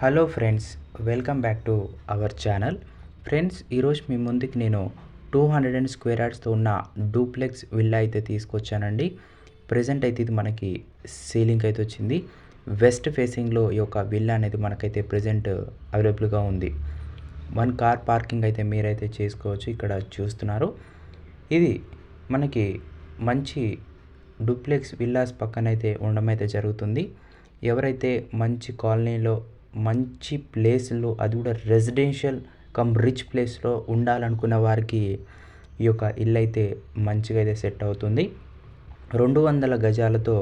Hello friends welcome back to our channel friends ఈరోజు మీ ముందుకి నేను టూ హండ్రెడ్ అండ్ స్క్వేర్ యార్డ్స్తో ఉన్న డూప్లెక్స్ విల్లా అయితే తీసుకొచ్చానండి. ప్రజెంట్ అయితే ఇది మనకి సీలింగ్ అయితే వచ్చింది. వెస్ట్ ఫేసింగ్లో ఈ యొక్క విల్లా అనేది మనకైతే ప్రజెంట్ అవైలబుల్గా ఉంది. వన్ కార్ పార్కింగ్ అయితే మీరైతే చేసుకోవచ్చు ఇక్కడ చూస్తున్నారు. ఇది మనకి మంచి డూప్లెక్స్ విల్లాస్ పక్కన అయితే ఉండడం అయితే జరుగుతుంది. ఎవరైతే మంచి కాలనీలో మంచి ప్లేస్లో అది కూడా రెసిడెన్షియల్ కమ్ రిచ్ ప్లేస్లో ఉండాలనుకున్న వారికి ఈ యొక్క ఇల్లు అయితే మంచిగా అయితే సెట్ అవుతుంది. రెండు వందల గజాలతో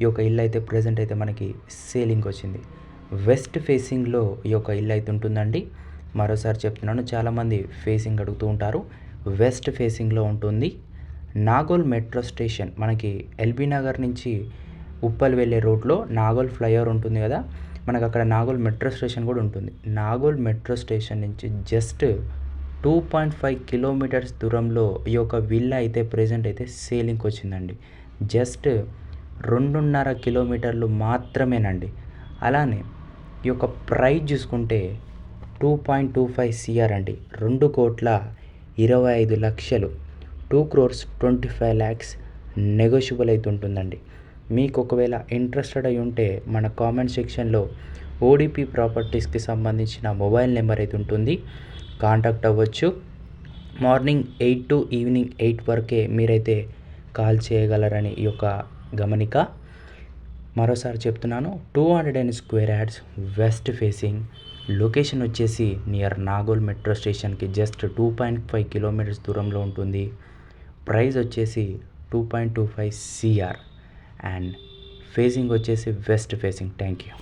ఈ యొక్క ఇల్లు అయితే ప్రజెంట్ అయితే మనకి సేలింగ్ వచ్చింది వెస్ట్ ఫేసింగ్లో ఈ యొక్క ఇల్లు అయితే ఉంటుందండి. మరోసారి చెప్తున్నాను చాలామంది ఫేసింగ్ అడుగుతూ ఉంటారు. వెస్ట్ ఫేసింగ్లో ఉంటుంది. నాగోల్ మెట్రో స్టేషన్ మనకి ఎల్బీ నగర్ నుంచి ఉప్పల్ వెళ్ళే రోడ్లో నాగోల్ ఫ్లైఓవర్ ఉంటుంది కదా. మనకు అక్కడ నాగోల్ మెట్రో స్టేషన్ కూడా ఉంటుంది. నాగోల్ మెట్రో స్టేషన్ నుంచి just two point five kilometres దూరంలో ఈ యొక్క విల్లా అయితే ప్రజెంట్ అయితే సేలింగ్కి వచ్చిందండి. జస్ట్ రెండున్నర కిలోమీటర్లు మాత్రమేనండి. అలానే ఈ యొక్క ప్రైస్ చూసుకుంటే two point two five CR అండి. రెండు కోట్ల ఇరవై ఐదు లక్షలు. Two crores twenty five lakhs negotiable అయితే ఉంటుందండి. మీకు ఒకవేళ ఇంట్రెస్టెడ్ అయి ఉంటే మన కామెంట్ సెక్షన్లో ఓడిపి ప్రాపర్టీస్కి సంబంధించిన మొబైల్ నెంబర్ అయితే ఉంటుంది కాంటాక్ట్ అవ్వచ్చు. Morning eight to evening eight వరకే మీరైతే కాల్ చేయగలరని ఈ యొక్క గమనిక. మరోసారి చెప్తున్నాను two hundred and square yards west facing. Location వచ్చేసి నియర్ నాగోల్ మెట్రో స్టేషన్కి just two point five kilometres దూరంలో ఉంటుంది. ప్రైస్ వచ్చేసి two point two five CR. And facing వచ్చేసి వెస్ట్ ఫేసింగ్ థ్యాంక్ యూ